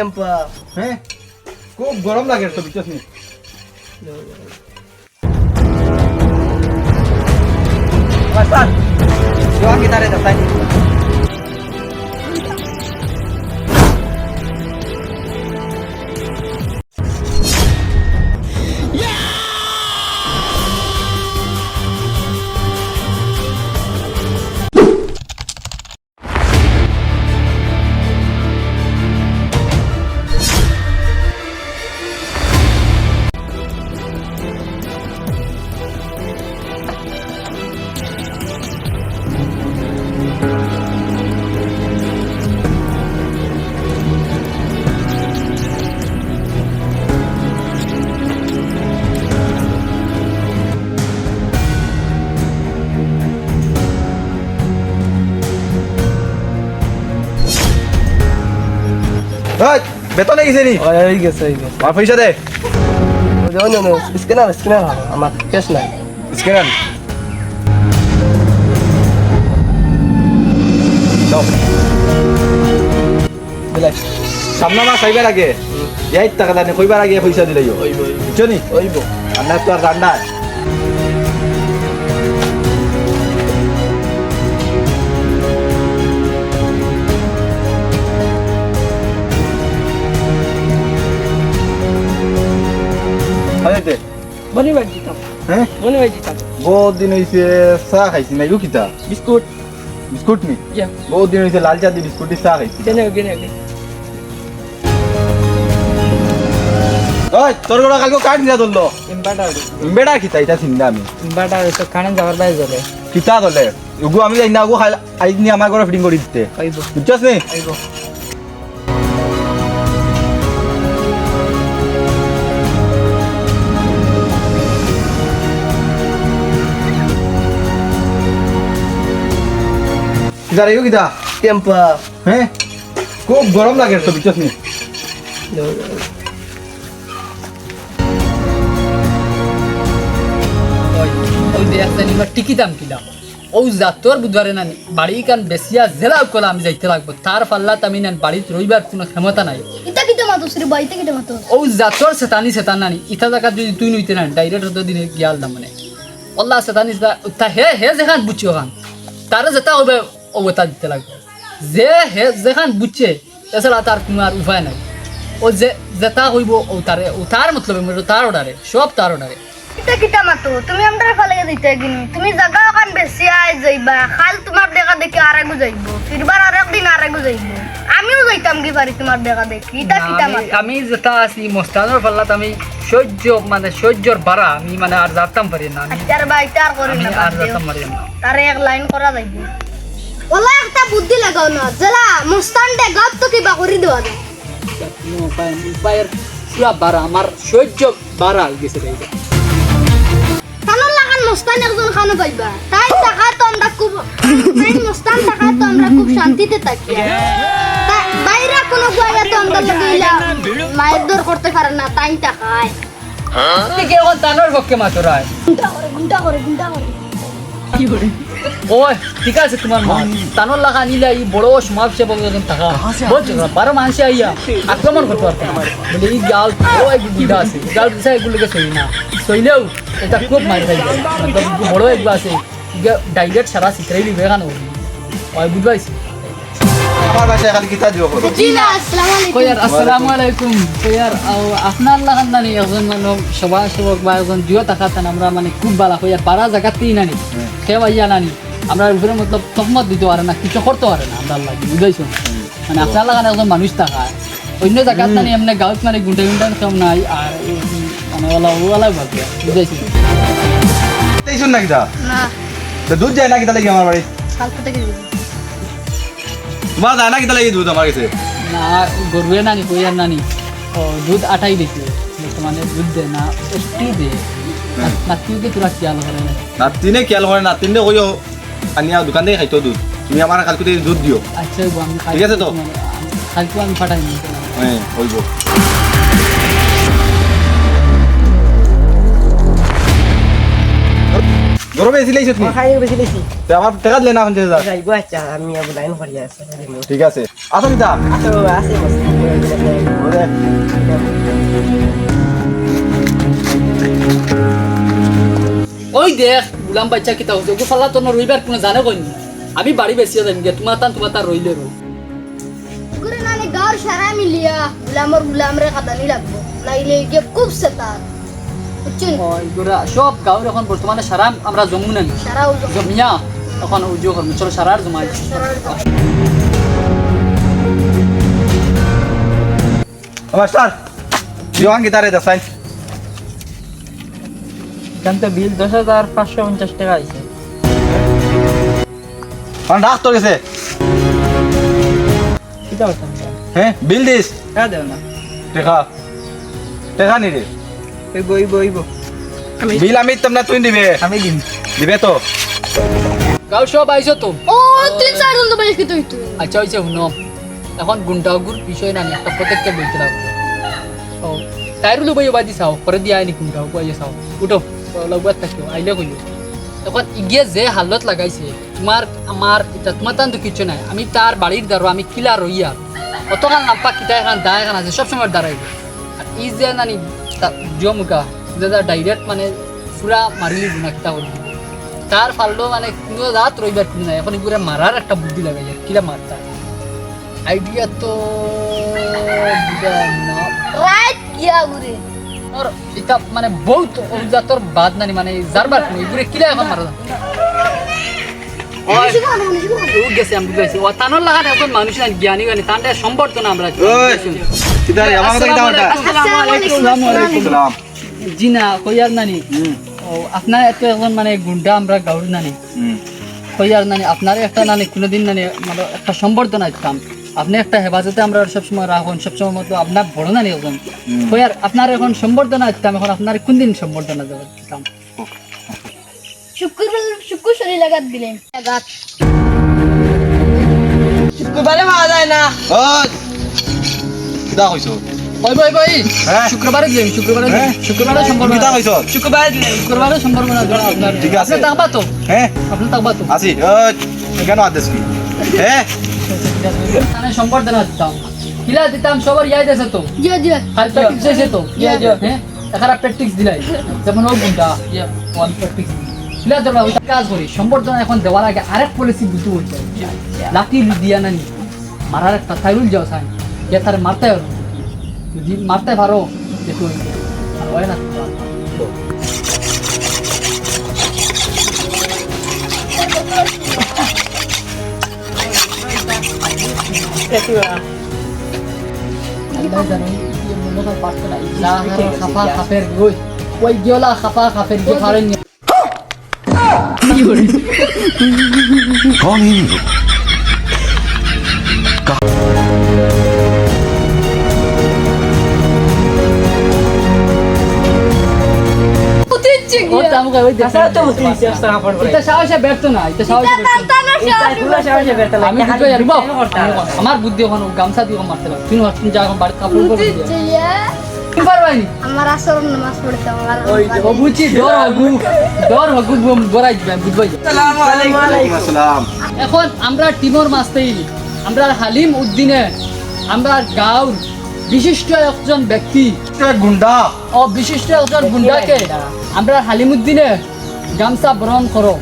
Tampa হ্যাঁ খুব গরম লাগে তো বিশ্বাস নেই Pasan. Doang kita ada datang. বেতনে গেছে নি ya guys, ya guys. আমার পয়সা দে. Scanner, scanner. Amat cash নাই. স্ক্যানার. সামনে মাস আইবার আগে যাই টাকা দানে কইবার আগে পয়সা দিলে Oibo, oibo. বুঝছ নি Oibo. তো আর রান্না Bani bagi tam. হ্যাঁ? Bani bagi tam. বহুত দিন হইছে চা খাইছি না কিতা Biskut. বিস্কুট নি? বহুত দিন হইছে লাল চা দি বিস্কুট দি চা খাইছি। Gini, gini, gini. ওই তোর গোড়া কালকে কাট নিয়া ধরলো। বেড়া কিতা এটা চিন্তা আমি। ধরলে উগু আমি যাই না উগু আই নি আমার ঘরে ফিটিং করে দিতে. বুঝছস নি Oibo. কিতা? Tempa. হ্যাঁ খুব গরম লাগে তো বুঝছস নি। No, no. ওই ওই যে একটা নিবার টিকি ও জাতর বুধবারে না বাড়ি কান বেশিয়া জেলা কলা আমি যাইতে লাগবো। তার পাল্লা আমি না বাড়িতে রইবার কোনো ক্ষমতা নাই। ইতা কিতে মাতোস রে ইতা কিতে মাতোস? ও জাতর সেতানি সেতান নানি ইটা জায়গা যদি তুই নইতে না ডাইরেক্ট তো দিনে গিয়াল দাম মানে। আল্লাহ সেতানি সেতা হে হে যেখান বুঝছি ওখান তার যেটা হবে ওটা দিতে লাগবে। যে হে যেখান বুঝছে এছাড়া তার কোনো আর উপায় নাই। ও যে যেটা হইব ও তারে ও তার মতলব তার অর্ডারে সব তার অর্ডারে। ইতা কিতা মাতো তুমি আমরা ফালে দিতে গিনি তুমি জায়গা ওখান বেশি আই যাইবা খাল তোমার দেখা দেখি যাইব। ফিরবার আরেক দিন যাইব। আমিও যাইতাম কি পারি তোমার দেখা দেখি। কিতা আমি- মাতো? আমি যেটা আছি মোস্তানোর পাল্লাত আমি সহ্য মানে সহ্যর বাড়া আমি মানে আর যাতাম পারি না আমি আচ্ছার ভাই তার করি না আর যাতাম পারি না। তারে এক লাইন করা যাইব। ওলা একটা বুদ্ধি লাগাও না জেলা মুস্তানটে গাব তো কিবা করি দেওয়া যায়। উপায়ের পুরা বাড়া আমার সহ্য বাড়া গেছে লাগান মুস্তান একজন খানো পাইবা। তাই টাকা তো আমরা খুব তাই মুস্তান টাকা তো আমরা খুব শান্তিতে থাকি। বাইরে কোনো গুয়াইয়া তো আমরা লগাইলা মায়ের দর করতে পারে না তাই টাকায় তানোর পক্ষে মাতরায় ঘুমটা করে ঘুমটা করে ঘুমটা করে ও ঠিক আছে তোমার মা। তানোর লাগা নিলে এই বড় সমাজ সেবক যখন থাকা। বলছো না? বারো মানুষে আইয়া আক্রমণ করতে পারতো। বলে এই গাল ও এক বুদ্ধা আছে। গাল দিশা এগুলোকে সই না। সইলেও এটা খুব মার খাই বড় এগুলো আছে। ডাইরেক্ট সারা শিখরাই দিবে কেন ওই বুঝবাইছি? আমার বাসায় খালি কিতা দিব করো জি না আসসালামু আলাইকুম। কয়ার আসসালামু আলাইকুম। কয়ার আপনার লাগান নানি একজন মানে সভা সেবক বা একজন জিও তাকাতেন আমরা মানে খুব ভালো কয়ার পাড়া জায়গাতেই নানি কেউ আইয়া নানি আমরা উপরে মতলব তহমত দিতে পারে না কিছু করতে পারে না আমরা লাগি বুঝাইছো মানে আপনার লাগান একজন মানুষ থাকায় অন্য জায়গাত নানি এমনি গাঁত মানে নাই আর মানে ওলা ওলা ভাববে বুঝাইছো না কিতা না। তো দুধ যায় না কিতা লাগি আমার বাড়ি? কালকে থেকে দিবি। জানা যায় না কিতা লাগি দুধ আমার কাছে? না গরুয়ে নানি কইয়ার নানি। ও দুধ আটাই দিতে বর্তমানে দুধ দে না একটি দে। নাতিনকে তোরা খেয়াল করে না? নাতিনে খেয়াল করে নাতিনে কইও আনিয়া দোকান থেকে খাইতো দুধ। তুমি আমার কালকে দুধ দিও আচ্ছা আমি ঠিক আছে তো? কালকে আমি পাঠাই হ্যাঁ হইব গরমে এসি লাইছো তুমি? খাই বেশি বেশি তে আমার টাকা দিলে না পঞ্চাশ হাজার যাইব আচ্ছা আমি আবু লাইন করি আছে। ঠিক আছে। আসো কিতা তো আছে ওরে ওই দেখ গুলাম বাচ্চা কিতা হচ্ছে তোর রইবার কোনো জানে কই আমি বাড়ি বেশি যাই গিয়ে তোমার তান তোমার তার রইলে রো গুরে নানি গাঁর সারা মিলিয়া। গুলামর গুলামরে কাটানি লাগবো। নাইলে গিয়ে খুব সেতার সব গাঁর এখন বর্তমানে সারা আমরা জমু জমিয়া এখন উজো করব চলো সারার জমাই। মাস্টার তো বিল দশ হাজার পাঁচশো পঞ্চাশ টাকা আছে গেছে। হ্যাঁ বিল দিস টাকা দেও না টেকা। টেকা নি রে ওই বইব ওইব আমি বিল আমি তোমরা তুই দিবে। আমি দিম। দিবে তো। গাঁও সব আইছো তো? ও তিন চার জন তো কি তুই তুই। আচ্ছা হয়েছে শুনো। এখন গুন্ডাগুর বিষয় না নি, একটা প্রত্যেককে বলতে লাগবে। ও টায়ারু লুবাই বাদি চাও পরে দিয়া আইনি গুন্ডাও পাইয়ে চাও। উঠো লগবাদ থাকিও আইলে কইও এখন ইগিয়ে যে হালত লাগাইছে তোমার আমার এটা তোমার তান তো কিছু নাই। আমি তার বাড়ির দ্বারা আমি কিলা রইয়া অতখান নাম্পা কিতা এখন দা এখন আছে সবসময় দাঁড়াইবে আর ই যে নানি জমুকা যেটা ডাইরেক্ট মানে পুরা মারিলি গুণা কিতা তার ফাললো মানে কোনো রাত রইবার কোনো নাই। এখন এগুলো মারার একটা বুদ্ধি লাগাই যায় কিরা মারতা আইডিয়া তো রাইট গিয়া গুরে আর এটা মানে বহুত অভিজাতর বাদ নানি মানে জারবার কোনো এগুলো কিরা এখন মারা কইয়ার নানি? আপনার এত এখন মানে গুন্ডা আমরা গাউর নানি। কইয়ার নানি? আপনার একটা নানি কোনোদিন নানি মানে একটা সম্বর্ধনা দিতাম। আপনি একটা হেফাজতে আমরা সবসময় রাখুন সবসময় মতো আপনার বড় নানি এখন কইয়ার আপনার এখন সম্বর্ধনা দিতাম এখন আপনার কোন দিন সম্বর্ধনা দেওয়া দিতাম? শুক্র শুক্র শরীর লাগাত দিলেন লাগাত শুক্রবারে পাওয়া যায় না। কিতা কইছো? ওই বই বই। হ্যাঁ। শুক্রবারে দিলেন শুক্রবারে দিলেন। হ্যাঁ। কিতা সম্বর্ধনা শুক্রবারে দিলেন শুক্রবারে সম্বর্ধনা দেওয়া আপনার ঠিক আছে। তো হ্যাঁ। আপনি থাকবা তো আসি কেন আদেশ কি? হ্যাঁ। মানে সম্বর্ধনা দিতাম। কিলা দিতাম সবার ইয়াদ আছে তো। জিয়া জিয়া আর প্র্যাকটিস আছে তো। ইয়া, ইয়া। হ্যাঁ। প্র্যাকটিস দিলাই। যেমন ও গুন্ডা। ইয়া ওয়ান প্র্যাকটিস কিলা তোমরা ওইটা কাজ করি। সম্বর্ধনা এখন দেওয়ার আগে আরেক পলিসি বুঝতে বলছে লাঠি দিয়া না নি মারার একটা সাইরুল যাও সাই যে তার মারতে যদি মারতে পারো দেখো আর হয় না খাফা খাফের গই। ওই গিওলা খাফা খাফের গই ফারেন कौन है ये लोग পুতিচ্ছে ও গিয়া তামুকা ওই দেখতে আচ্ছা তো মুতি দিছে টাকা পড়বে এটা সাহসে ব্যর্থ না এটা সাহসে ব্যর্থ না। তানা শাহ পুরো সাহসে বেরতে আমি বুঝতে পারি বাবা, আমার বুদ্ধি ওখানে গামছা দিয়ে মারতে পারো তুমি তুমি যা এখন বাড়িতে কাপড় পরে পুতিচ্ছে তুমি পারবাইনি আমার আসর নামাজ পড়তে আমার ওই ও বুঝছি ডর হগু ডর হগু বড়াই দিবেন বুঝবাই আসসালামু আলাইকুম। আসসালাম। এখন আমরা টিমর মাস্তেই আমরা হালিম উদ্দিনে আমরা গাঁর বিশিষ্ট একজন ব্যক্তি। গুন্ডা? ও বিশিষ্ট একজন গুন্ডাকে আমরা হালিম উদ্দিনে গামছা বরণ করো।